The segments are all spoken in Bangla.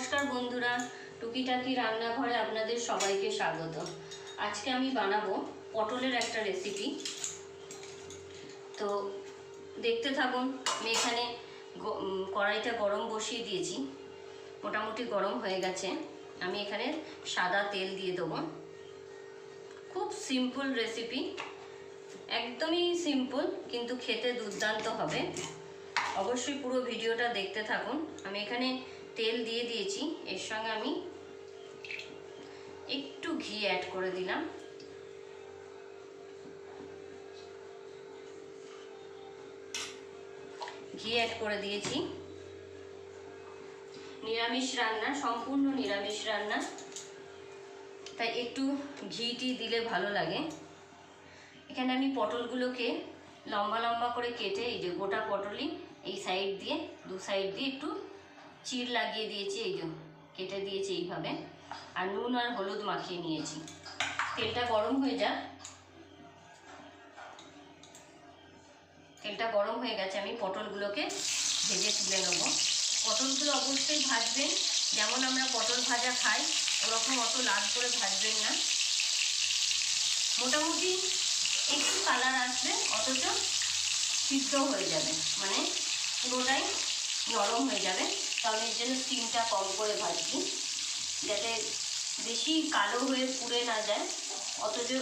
নমস্কার বন্ধুরা, টুকিটাকি রান্নাঘরে আপনাদের সবাইকে স্বাগত। আজকে আমি বানাবো পটলের একটা রেসিপি তো দেখতে থাকুন, আমি এখানে কড়াইটা গরম বসিয়ে দিয়েছি। মোটামুটি গরম হয়ে গেছে। আমি এখানে সাদা তেল দিয়ে দেবো। খুব সিম্পল রেসিপি একদমই সিম্পল কিন্তু খেতে দুর্দান্ত হবে। অবশ্যই পুরো ভিডিওটা দেখতে থাকুন। আমি এখানে তেল দিয়ে দিয়েছি। এর সঙ্গে আমি একটু ঘি অ্যাড করে দিলাম। ঘি অ্যাড করে দিয়েছি। নিরামিষ রান্না, সম্পূর্ণ নিরামিষ রান্না। তাই একটু ঘিটি দিলে ভালো লাগে। এখানে আমি পটলগুলোকে লম্বা লম্বা করে কেটে এই যে গোটা পটলই এই সাইড দিয়ে, দু সাইড দিয়ে একটু চির লাগিয়ে দিয়েছি, এই যে কেটে দিয়েছি এইভাবে। আর নুন আর হলুদ মাখিয়ে নিয়েছি। তেলটা গরম হয়ে যাক। তেলটা গরম হয়ে গেছে, আমি পটলগুলোকে ভেজে তুলে নেব। পটলগুলো অবশ্যই ভাজবেন। যেমন আমরা পটল ভাজা খাই, ওরকম অত লাল করে ভাজবেন না। মোটামুটি একটু কালার আসবে, অথচ সিদ্ধ হয়ে যাবে। মানে পুরোটাই নরম হয়ে যাবে। তাহলে এর জন্য স্টিমটা কম করে ভাজছি যাতে বেশি কালো হয়ে পুড়ে না যায়, অথচ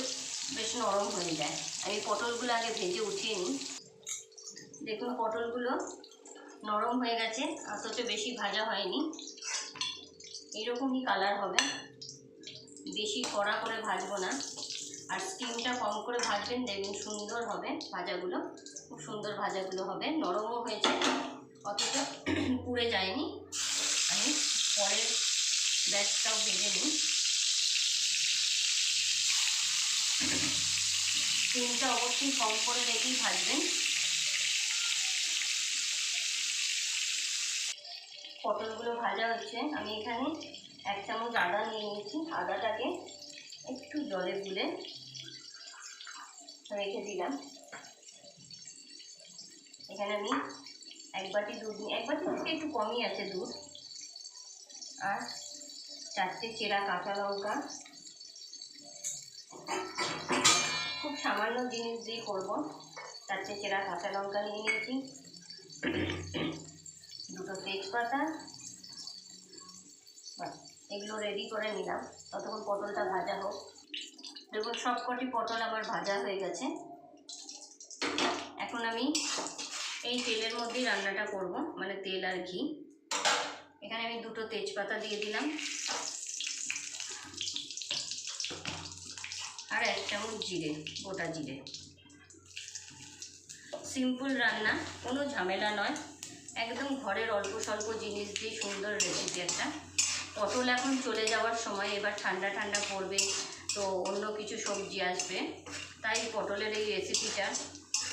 বেশ নরম হয়ে যায়। আমি পটলগুলো আগে ভেজে উঠিয়ে নিই। দেখুন, পটলগুলো নরম হয়ে গেছে, অথচ বেশি ভাজা হয়নি। এরকমই কালার হবে। বেশি কড়া করে ভাজবো না। আর স্টিমটা কম করে ভাজবেন, দেখবেন সুন্দর হবে ভাজাগুলো। খুব সুন্দর ভাজাগুলো হবে। নরমও হয়েছে। অথচ পুড়ে যায়নি। আমি পরের ব্যাচটাও ভেজে নিই। স্টিমটা অবশ্যই কম করে রেখেই ভাজবেন। পটলগুলো ভাজা হচ্ছে। আমি এখানে এক চামচ আদা নিয়ে নিয়েছি। আদাটাকে একটু জলে গুলে রেখে দিলাম। এখানে আমি এক বাটি দুধ নিই এক বাটি থেকে একটু কমই আছে দুধ? আর চারটে চেরা কাঁচা লঙ্কা। খুব সামান্য জিনিস দিয়ে করব। চারটে চেরা কাঁচা লঙ্কা নিয়ে নিয়েছি। দুটো তেজপাতা। এগুলো রেডি করে নিলাম। ততক্ষণ পটলটা ভাজা হোক। দেখুন সব কটি পটল আমার ভাজা হয়ে গেছে। এখন আমি এই তেলের মধ্যেই রান্নাটা করব মানে তেল আর ঘি। এখানে আমি দুটো তেজপাতা দিয়ে দিলাম। আর এক চামচ জিরে, গোটা জিরে। সিম্পল রান্না, কোনো ঝামেলা নয়। একদম ঘরের অল্প স্বল্প জিনিস দিয়ে সুন্দর রেসিপি একটা। পটল এখন চলে যাওয়ার সময়, এবার ঠান্ডা ঠান্ডা পড়বে, তো অন্য কিছু সবজি আসবে। তাই পটলের এই রেসিপিটা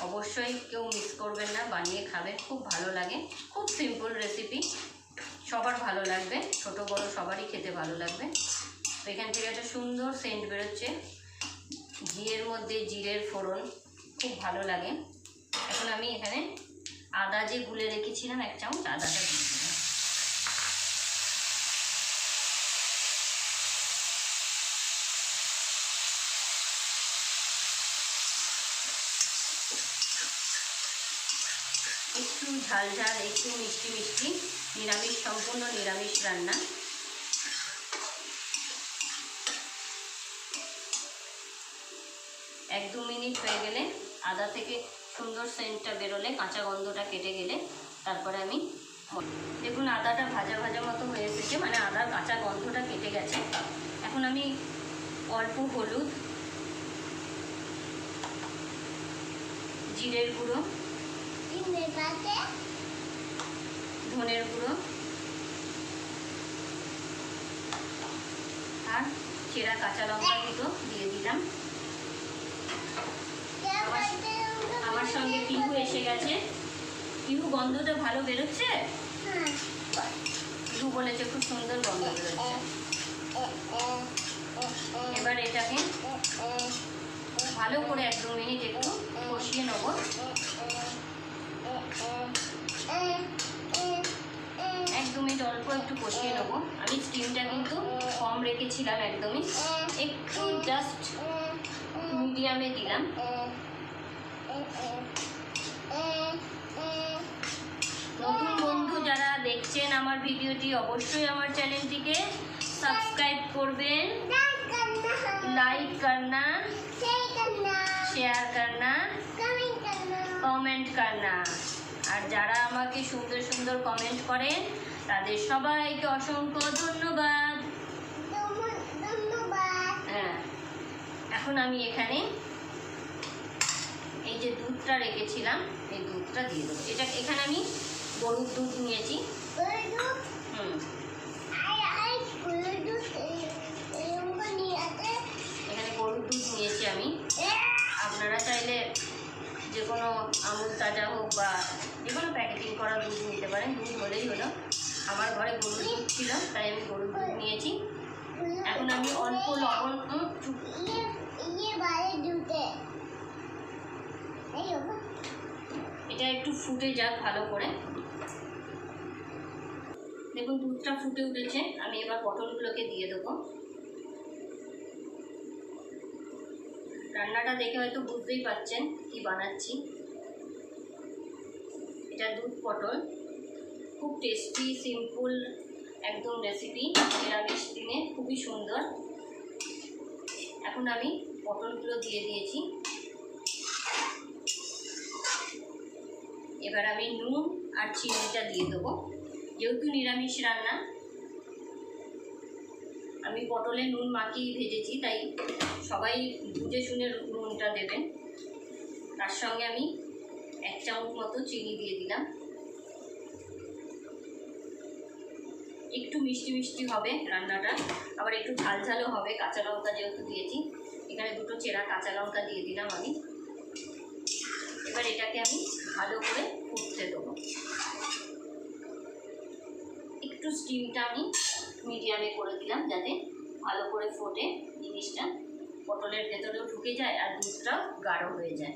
অবশ্যই কেউ মিস করবেন না, বানিয়ে খাবেন, খুব ভালো লাগে। খুব সিম্পল রেসিপি সবার ভালো লাগবে, ছোট বড় সবারই খেতে ভালো লাগবে। এখান থেকে একটা সুন্দর সেন্ট বেরোচ্ছে। ঘিয়ের মধ্যে জিরের ফোড়ন, খুব ভালো লাগে। এখন আমি এখানে আদা যে গুলে রেখেছিলাম, এক চামচ আদাটা দিয়ে দিলাম একটু ঝাল ঝাল একটু মিষ্টি মিষ্টি, নিরামিষ, সম্পূর্ণ নিরামিষ রান্না। এক দু মিনিট হয়ে গেলে আদা থেকে সুন্দর সেন্টটা বেরোলে, কাঁচা গন্ধটা কেটে গেলে তারপরে আমি দেখুন আদাটা ভাজা ভাজা মতো হয়ে এসেছে মানে আদার কাঁচা গন্ধটা কেটে গেছে। এখন আমি অল্প হলুদ, জিরের গুঁড়ো। ধনের গুঁড়ো আর চেরা কাঁচা লঙ্কা দুটো দিয়ে দিলাম। আমার সঙ্গে পিহু এসে গেছে। পিহু, গন্ধটা ভালো বেরোচ্ছে? পিহু বলেছে খুব সুন্দর গন্ধ বেরোচ্ছে। এবার এটাকে ভালো করে এক দু মিনিট একটু কষিয়ে নেব। এক দু মিনিট অল্প একটু কষিয়ে নেব। আমি স্টিমটা কিন্তু কম রেখেছিলাম একদমই। একটু জাস্ট মিডিয়ামে দিলাম। নতুন বন্ধু যারা দেখছেন আমার ভিডিওটি অবশ্যই আমার চ্যানেলটিকে সাবস্ক্রাইব করবেন। লাইক করনা। শেয়ার করনা। কমেন্ট করনা। আর যারা আমাকে সুন্দর সুন্দর কমেন্ট করেন, তাদের সবাইকে অসংখ্য ধন্যবাদ। হ্যাঁ এখন আমি এখানে এই যে দুধটা রেখেছিলাম, এই দুধটা দিয়ে দেবো। এটা এখানে আমি গরুর দুধ নিয়েছি। হুম। যে কোনো আমুল তাজা হোক বা যে কোনো প্যাকেটিং করা দুধ নিতে পারেন, দুধ হলেই হলো। আমার ঘরে গরুর দুধ ছিল, তাই আমি গরুর দুধ নিয়েছি। এখন আমি অল্প লবণ এটা একটু ফুটে যাক ভালো করে। দেখুন, দুধটা ফুটে উঠেছে। আমি এবার পটলগুলোকে দিয়ে দেবো। রান্নাটা দেখে হয়তো বুঝতেই পারছেন কি বানাচ্ছি। এটা দুধ পটল। খুব টেস্টি সিম্পল একদম রেসিপি নিরামিষ দিনে খুবই সুন্দর। এখন আমি পটলগুলো দিয়ে দিয়েছি। এবার আমি নুন আর চিনিটা দিয়ে দেবো। যেহেতু নিরামিষ রান্না আমি পটলে নুন মাখিয়ে ভেজেছি, তাই সবাই বুঝে শুনে নুনটা দেবেন। তার সঙ্গে আমি এক চামচ মতো চিনি দিয়ে দিলাম। একটু মিষ্টি মিষ্টি হবে রান্নাটা, আবার একটু ঝাল ঝালও হবে, কাঁচা লঙ্কা যেহেতু দিয়েছি, এখানে দুটো চেরা কাঁচা লঙ্কা দিয়ে দিলাম আমি। এবার এটাকে আমি ভালো করে ফুটতে দেবো। একটু স্টিমটা আমি মিডিয়ামে করে দিলাম যাতে ভালো করে ফোটে জিনিসটা। পটলের ভেতরেও ঢুকে যায় আর দুধটাও গাঢ় হয়ে যায়।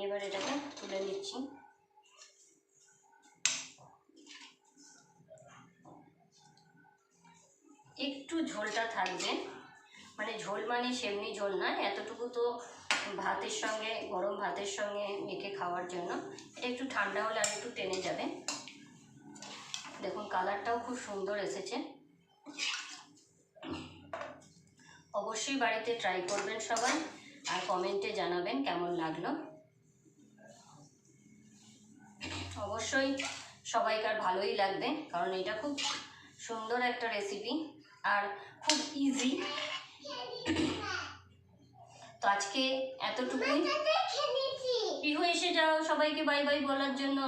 আমি এবার এটাকে তুলে নিচ্ছি। একটু ঝোলটা থাকবে। মানে ঝোল মানে সেমনি ঝোল না এতটুকু তো ভাতের সঙ্গে, গরম ভাতের সঙ্গে মেখে খাওয়ার জন্য। এটা একটু ঠান্ডা হলে আর একটু টেনে যাবে। দেখুন, কালারটাও খুব সুন্দর এসেছে। অবশ্যই বাড়িতে ট্রাই করবেন সবাই, আর কমেন্টে জানাবেন কেমন লাগল। অবশ্যই সবাইকার ভালোই লাগবে কারণ এটা খুব সুন্দর একটা রেসিপি আর খুব ইজি তো আজকে এতটুকুই। পিহু এসে যাও সবাইকে বাই বাই বলার জন্য।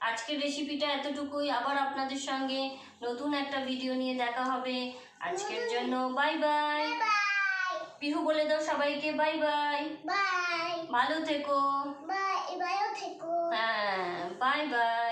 আজকের রেসিপিটা এতটুকুই। আবার আপনাদের সঙ্গে নতুন একটা ভিডিও নিয়ে দেখা হবে। আজকের জন্য বাই বাই পিহু বলে দাও সবাইকে বাই বাই বাই ভালো থেকো। থেকো। হ্যাঁ বাই বাই বাই